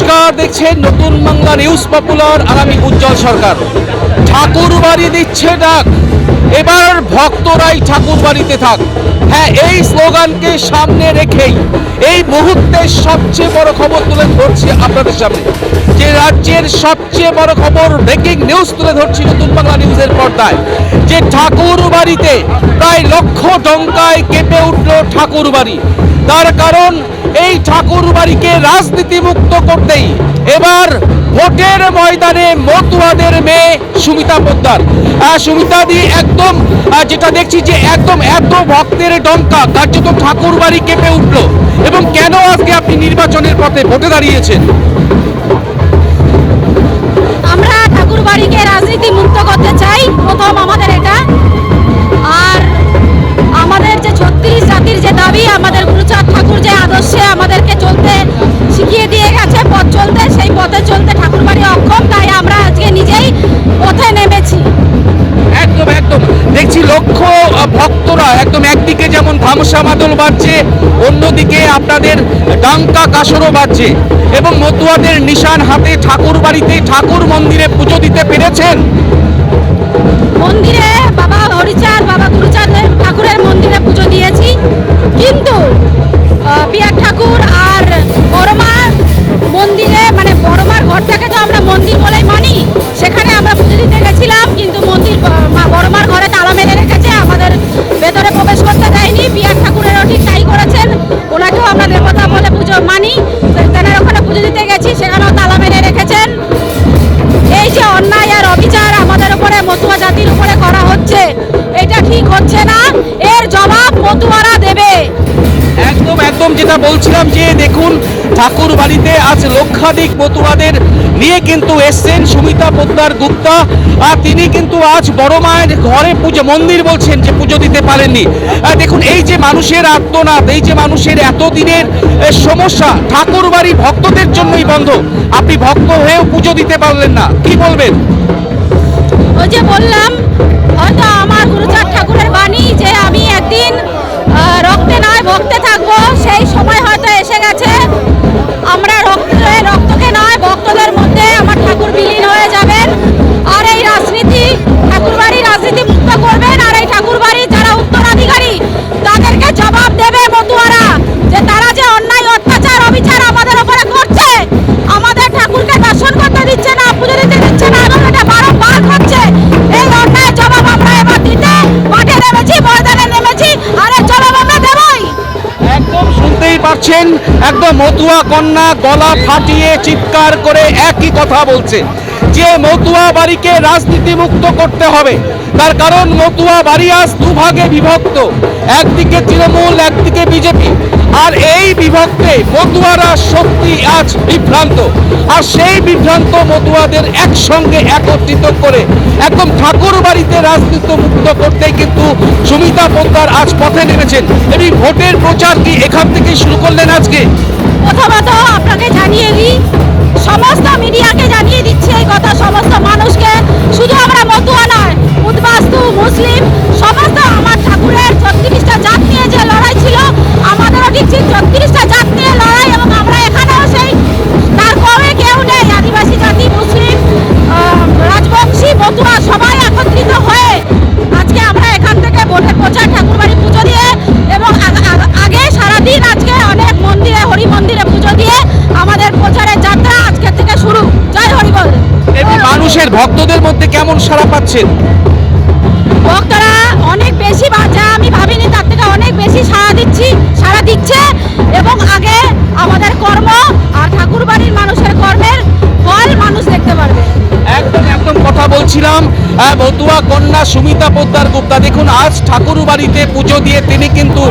আপনারা দেখছেন নতুন বাংলা নিউজ পপুলার আর আমি উজ্জ্বল সরকার। ঠাকুর বাড়ি দিচ্ছে ডাক। এবার ভক্তরাই ঠাকুর বাড়িতে থাক। হ্যাঁ এই স্লোগানকে সামনে রেখেই এই মুহূর্তের সবচেয়ে বড় খবর তুলে ধরছি আপনাদের সামনে। যে রাজ্যের সবচেয়ে বড় খবর ব্রেকিং নিউজ তুলে ধরছি নতুন বাংলা নিউজের পর্দায় যে ঠাকুর বাড়িতে প্রায় লক্ষ টঙ্কায় কেঁপে উঠল ঠাকুর বাড়ি। তার কারণ এই ঠাকুর বাড়িকে রাজনীতি মুক্ত করতেই এবার ভোটের ময়দানে মতুয়াদের মেয়ে সুমিতা পোদ্দার। আহ, সুমিতা দি একদম যেটা দেখছি যে একদম এত ভক্তের ডঙ্কা কার্যত ঠাকুর বাড়ি কেঁপে উঠল। এবং কেন আজকে আপনি নির্বাচনের পথে ভোটে দাঁড়িয়েছেন? বাড়িকে রাজনীতি মুক্ত করতে চাই, প্রথম আমাদের এটা। আর আমাদের যে ছত্রিশ জাতির যে দাবি, আমাদের গুরুচাঁদ ঠাকুর যে আদর্শে আমাদেরকে চলতে শিখিয়ে দিয়ে গেছে, পথ চলতে, সেই পথে চলতে ঠাকুরবাড়ি অক্ষম, তাই আমরা আজকে নিজেই পথে যেমন ধামসা মাদল বাজছে অন্যদিকে আপনাদের ডাঙ্কা কাসরও বাজছে এবং মতুয়াদের নিশান হাতে ঠাকুর বাড়িতে ঠাকুর মন্দিরে পুজো দিতে পেরেছেন। মন্দিরে বাবা হরিচার বাবা ঠাকুরের মন্দিরে পুজো দিয়েছি। কিন্তু পিয়ার ঠাকুর অন্যায় আর অবিচার আমাদের উপরে মতুয়া জাতির উপরে করা হচ্ছে। এটা ঠিক হচ্ছে না। এর জবাব মতুয়ারা দেবে। একদম একদম যেটা বলছিলাম যে দেখুন ঠাকুর বাড়িতে আজ লক্ষাধিক মতুয়াদের নিয়ে কিন্তু এসছেন সুমিতা পোদ্দার গুপ্তা। আর তিনি কিন্তু আজ বড় মায়ের ঘরে পুজো, মন্দির বলছেন যে পুজো দিতে পারেননি। দেখুন, এই যে মানুষের আত্মনাদ এই যে মানুষের এতদিনের সমস্যা ঠাকুর বাড়ি ভক্তদের জন্যই বন্ধ। আপনি ভক্ত হয়েও পুজো দিতে পারলেন না। কি বলবেন? ওই যে বললাম, হয়তো আমার গুরুচাঁদ ঠাকুরের বাণী যে আমি একদিন রক্তে নয়, ভক্তে থাকব, সেই সময় হয়তো এসে গেছে। আমরা রক্ত রক্তকে নয় ভক্তদের মধ্যে আমার ঠাকুর বিলীন হয়ে যাবেন। আর এই একদম পারছেন একদম মতুয়া কন্যা গলা ফাটিয়ে চিৎকার করে একই কথা বলছে। যে মতুয়া বাড়িকে রাজনীতি মুক্ত করতে হবে, তার কারণ মতুয়া বাড়ি আজ দুভাগে বিভক্ত। একদিকে তৃণমূল, একদিকে বিজেপি। আর এই বিভক্তে মতুয়ারা সত্যি আজ বিভ্রান্ত। আর সেই বিভ্রান্ত মতুয়াদের একসঙ্গে একত্রিত করে একদম ঠাকুর বাড়িতে রাজনীতি মুক্ত করতে কিন্তু সুমিতা পোদ্দার আজ পথে নেমেছেন। এবং ভোটের প্রচার কি এখান থেকে শুরু করলেন আজকে? প্রথমত আপনাকে জানিয়ে দিই সমস্ত মিডিয়াকে জানিয়ে দিচ্ছি এই কথা। সমস্ত মানুষকে। শুধু আমরা মতুয়া নয়, উদ্বাস্তু, মুসলিম, সমস্ত আমার ঠাকুরের ছত্রিশটা জাত নিয়ে যে লড়াই ছিল, আমাদেরও ঠিক সেই মধ্যে কেমন সাড়া পাচ্ছেন? ভক্তরা, অনেক বেশি বাজা, আমি ভাবিনি তার থেকে অনেক বেশি সাড়া দিচ্ছি, সাড়া দিচ্ছে। এবং আগে আমাদের কর্ম আর ঠাকুর বাড়ির মানুষের কর্মের ফল মানুষ দেখতে পারবে। একদম একদম কথা বলছিলাম। মতুয়া কন্যা সুমিতা পোদ্দার গুপ্তা, দেখুন, আজ ঠাকুর বাড়িতে পুজো দিয়ে তিনি কিন্তু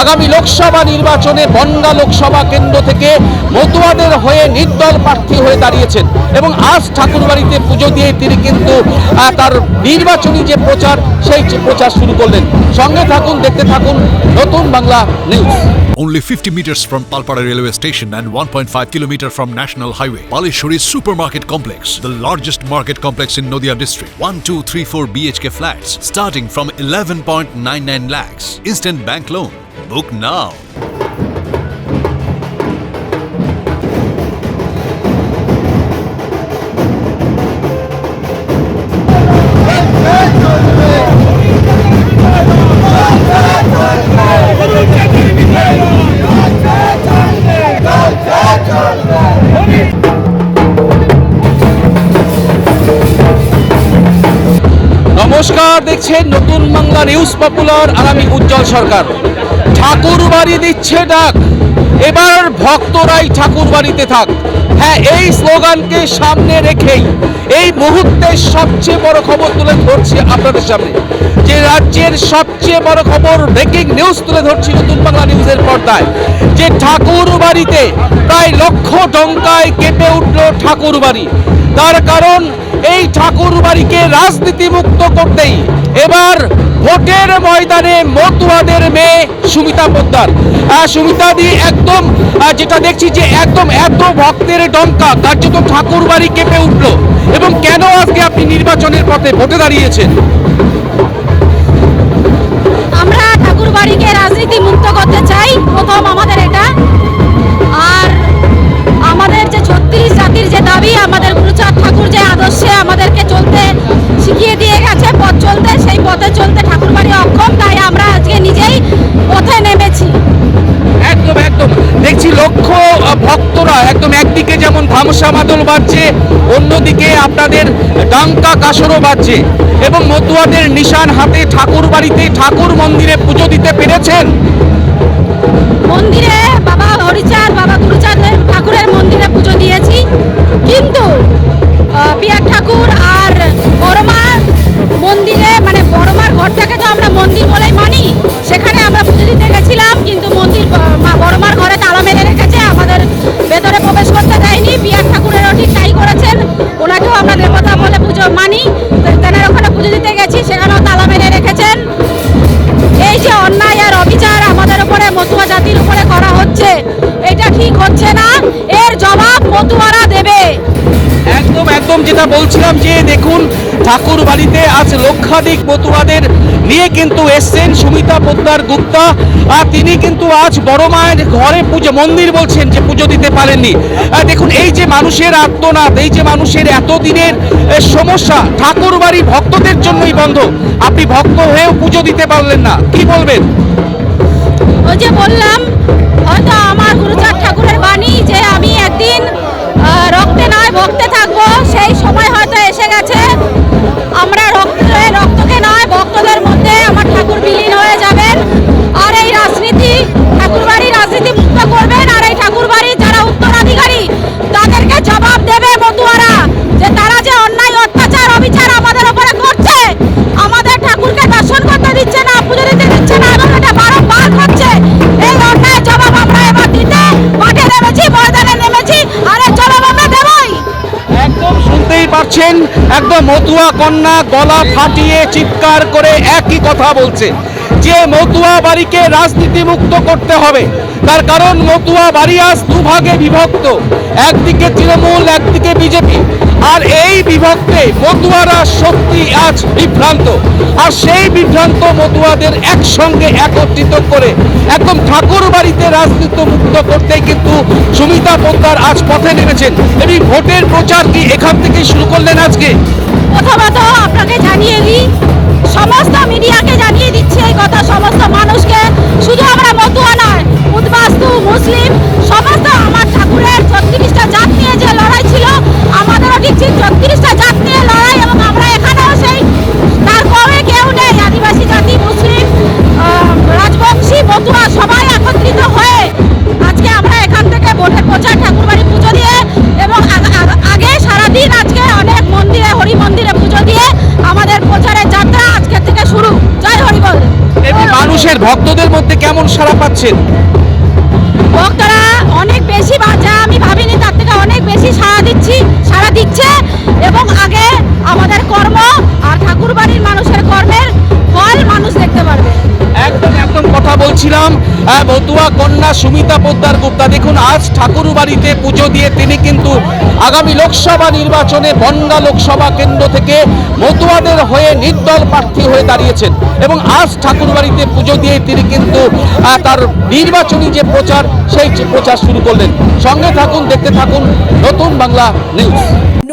আগামী লোকসভা নির্বাচনে বনগা লোকসভা কেন্দ্র থেকে মতুয়াদের হয়ে নির্দল প্রার্থী হয়ে দাঁড়িয়েছেন। এবং আজ ঠাকুর বাড়িতে পুজো দিয়ে তিনি কিন্তু তার নির্বাচনী যে প্রচার, সেই প্রচার শুরু করলেন। সঙ্গে থাকুন, দেখতে থাকুন নতুন Bangla news. Only 50 meters from Palpara railway station and 1.5 kilometer from National Highway. Palishuri Supermarket Complex, the largest market complex in Noida district. 1, 2, 3, 4 BHK flats starting from 11.99 lakhs. Instant bank loan. Book now. দেখছেন নতুন Bangla news popular আর আমি উজ্জ্বল সরকার। ঠাকুর বাড়ি দিচ্ছে ডাক। এবার ভক্তরাই ঠাকুর বাড়িতে থাক। হ্যাঁ এই স্লোগানকে সামনে রেখেই এই মুহূর্তে সবচেয়ে বড় খবর তুলে ধরছি আপনাদের সামনে। যে রাজ্যের সবচেয়ে বড় খবর ব্রেকিং নিউজ তুলে ধরছি নতুন বাংলা নিউজের পর্দায়। যে ঠাকুর বাড়িতে প্রায় লক্ষ টঙ্কায় কেঁপে উঠল ঠাকুর বাড়ি তার কারণ এই ঠাকুর বাড়িকে রাজনীতি মুক্ত করতেই এবার ভোটের ময়দানে মতুয়াদের মেয়ে সুমিতা পোদ্দার। সুমিতা দি একদম যেটা দেখছি যে একদম এত ভক্তের ডঙ্কা কার্যত ঠাকুর বাড়ি কেঁপে উঠল। এবং কেন আজকে আপনি নির্বাচনের পথে ভোটে দাঁড়িয়েছেন? আমরা ঠাকুর বাড়িকে রাজনীতি মুক্ত করতে চাই। প্রথম আমাদের এটা। ধামসা মাদল বাজছে অন্যদিকে আপনাদের ডাঙ্কা কাসরও বাজছে এবং মতুয়াদের নিশান হাতে ঠাকুর বাড়িতে ঠাকুর মন্দিরে পুজো দিতে পেরেছেন। মন্দিরে বাবা হরিচাঁদ, বাবা গুরুচাঁদ ঠাকুরের মন্দিরে পুজো দিয়েছি। কিন্তু পিয়ার ঠাকুর আর বড়মার মন্দিরে মানে বড়মার ঘরটাকে তো আমরা মন্দির বলেই মানি, সেখানে আমরা পুজো দিতে গেছিলাম, কিন্তু মন্দির বড়মার ঘরে তালা মেরে রেখেছে, আমাদের ভেতরে প্রবেশ করতে দেয়নি। পিয়ার ঠাকুরেরও ঠিক তাই করেছেন। ওনাকেও আমরা দেবতা বলে পুজো মানি। তেনার ওখানে পুজো দিতে গেছি, সেখানেও তালা মেরে রেখেছেন। এই যে অন্যায় আর অবিচার আমাদের উপরে, মতুয়া জাতির উপরে করা হচ্ছে, এটা ঠিক হচ্ছে না। এর জবাব মতুয়ারা দেবে। একদম যেটা বলছিলাম যে দেখুন, ঠাকুর বাড়িতে আজ লক্ষাধিক মতুয়াদের নিয়ে কিন্তু এসছেন সুমিতা পোদ্দার গুপ্তা। আর তিনি কিন্তু আজ বড় মায়ের ঘরে পুজো, মন্দির বলছেন যে পুজো দিতে পারেননি। দেখুন, এই যে মানুষের আত্মনাদ এই যে মানুষের এতদিনের সমস্যা, ঠাকুর বাড়ি ভক্তদের জন্যই বন্ধ। আপনি ভক্ত হয়েও পুজো দিতে পারলেন না। কি বলবেন? ওই যে বললাম, হয়তো আমার গুরুচাঁদ ঠাকুরের বাণী যে আমি একদিন রক্তে নয় ভক্তে থাকব। সেই সময় হয়তো এসে গেছে। পাচ্ছেন একদম মতুয়া কন্যা গলা ফাটিয়ে চিৎকার করে একই কথা বলছে। যে মতুয়া বাড়িকে রাজনীতি মুক্ত করতে হবে, তার কারণ মতুয়া বাড়ি আজ দুভাগে বিভক্ত। একদিকে তৃণমূল, একদিকে বিজেপি। আর এই বিভক্তে মতুয়ারা সত্যি আজ বিভ্রান্ত। আর সেই বিভ্রান্ত মতুয়াদের একসঙ্গে একত্রিত করে একদম ঠাকুর বাড়িতে রাজনীতি মুক্ত করতে কিন্তু সুমিতা পোদ্দার আজ পথে নেমেছেন। এবং ভোটের প্রচার কি এখান থেকে শুরু করলেন আজকে? প্রথমত আপনাকে জানিয়ে দিই, সমস্ত মিডিয়াকে জানিয়ে দিচ্ছি এই কথা, সমস্ত মানুষকে। শুধু মানুষের ভক্তদের মধ্যে কেমন সাড়া পাচ্ছেন? ভক্তরা অনেক বেশি বাজা আমি ভাবিনি, তার থেকে অনেক বেশি সাড়া দিচ্ছি, সাড়া দিচ্ছে এবং আগে আমাদের কর্ম আর ঠাকুরবাড়ির মানুষের কর্মের ফল মানুষ দেখতে পারবে। বলছিলাম মতুয়া কন্যা সুমিতা পোদ্দার গুপ্তা। দেখুন, আজ ঠাকুর বাড়িতে পুজো দিয়ে তিনি কিন্তু আগামী লোকসভা নির্বাচনে বনগা লোকসভা কেন্দ্র থেকে মতুয়াদের হয়ে নির্দল প্রার্থী হয়ে দাঁড়িয়েছেন। এবং আজ ঠাকুর বাড়িতে পুজো দিয়ে তিনি কিন্তু তার নির্বাচনী যে প্রচার, সেই প্রচার শুরু করলেন। সঙ্গে থাকুন, দেখতে থাকুন নতুন বাংলা নিউজ।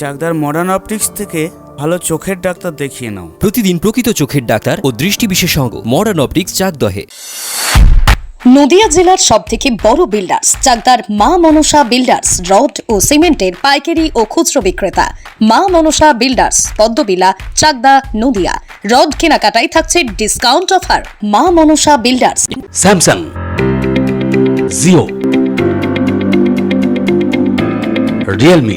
চাকদার মডার্ন অপটিক্স থেকে ভালো চোখের ডাক্তার দেখিয়ে নাও। প্রতিদিন প্রকৃত চোখের ডাক্তার ও দৃষ্টি বিশেষজ্ঞ মডার্ন অপটিক্স চাকদহে নদিয়া জেলার সব থেকে বড় বিল্ডার্স চাকদার মা মনসা বিল্ডার্স রড ও সিমেন্টের পাইকারি ও খুচরো বিক্রেতা। মা মনসা বিল্ডার্স পদ্মবিলা চাকদা নদিয়া। রড কেনাকাটায় থাকছে discount offer Maa Manasa builders Samsung Jio Realme